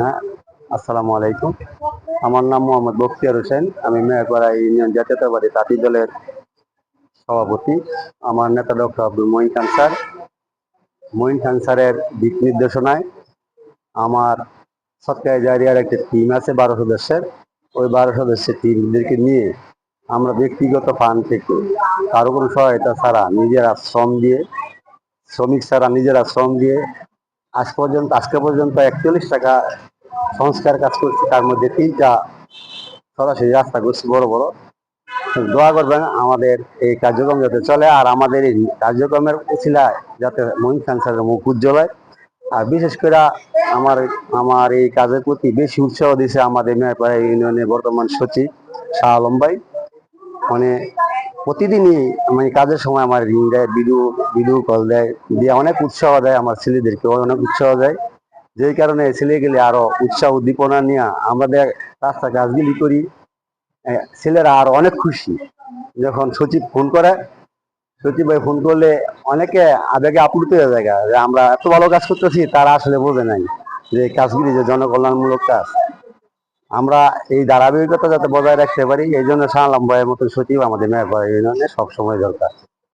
হ্যাঁ আসসালামু আলাইকুম। আমার নাম মোহাম্মদ বখতিয়ার হোসেন। আমি মেয়ারপাড়া ইউনিয়ন জাতীয়তাবাদী তাঁতি দলের সভাপতি। আমার নেতা ডক্টর আব্দুল মঈন খান স্যার। মঈন খান স্যারের দিক নির্দেশনায় আমার সরকারি জারিয়ার একটা টিম আছে বারো সদস্যের। ওই বারো সদস্যের টিমদেরকে নিয়ে আমরা ব্যক্তিগত ফান্ড থেকে কারও কোনো সহায়তা ছাড়া নিজেরা শ্রম দিয়ে, শ্রমিক ছাড়া নিজেরা শ্রম দিয়ে আজ পর্যন্ত, আজকে পর্যন্ত একচল্লিশ টাকা সংস্কার কাজ করছি, তার মধ্যে তিনটা সরাসরি রাস্তা করছি, বড় বড়। দোয়া করবেন আমাদের এই কার্যক্রম যাতে চলে, আর আমাদের এই কার্যক্রমের উচিলায় যাতে মহিন ক্যান্সারের মুখ উজ্জ্বল হয়। আর বিশেষ করে আমার আমার এই কাজের প্রতি বেশি উৎসাহ দিয়েছে আমাদের মেয়রপাড়া ইউনিয়নের বর্তমান সচিব শাহ আলম ভাই। মানে প্রতিদিনই মানে কাজের সময় আমার রিং দেয়, ভিডিও ভিডিও কল দেয়, দিয়ে অনেক উৎসাহ দেয় আমার ছেলেদেরকে, অনেক উৎসাহ দেয়। যেই কারণে ছেলেগুলি আরও উৎসাহ উদ্দীপনা নিয়ে আমাদের রাস্তা কাজগুলি করি। ছেলেরা আর অনেক খুশি। যখন সচিব ফোন করে, সচিব ভাই ফোন করলে অনেকে আবেগে আপ্লুত হয়ে যায় যে আমরা এত ভালো কাজ করতেছি, তারা আসলে বোঝে নাই যে কাজগুলি যে জনকল্যাণমূলক কাজ। আমরা এই ধারাবাহিকতা যাতে বজায় রাখতে পারি, এই জন্য শাহ ভাইয়ের মতো সচিব আমাদের মেয়র ইউনিয়নে সবসময় দরকার।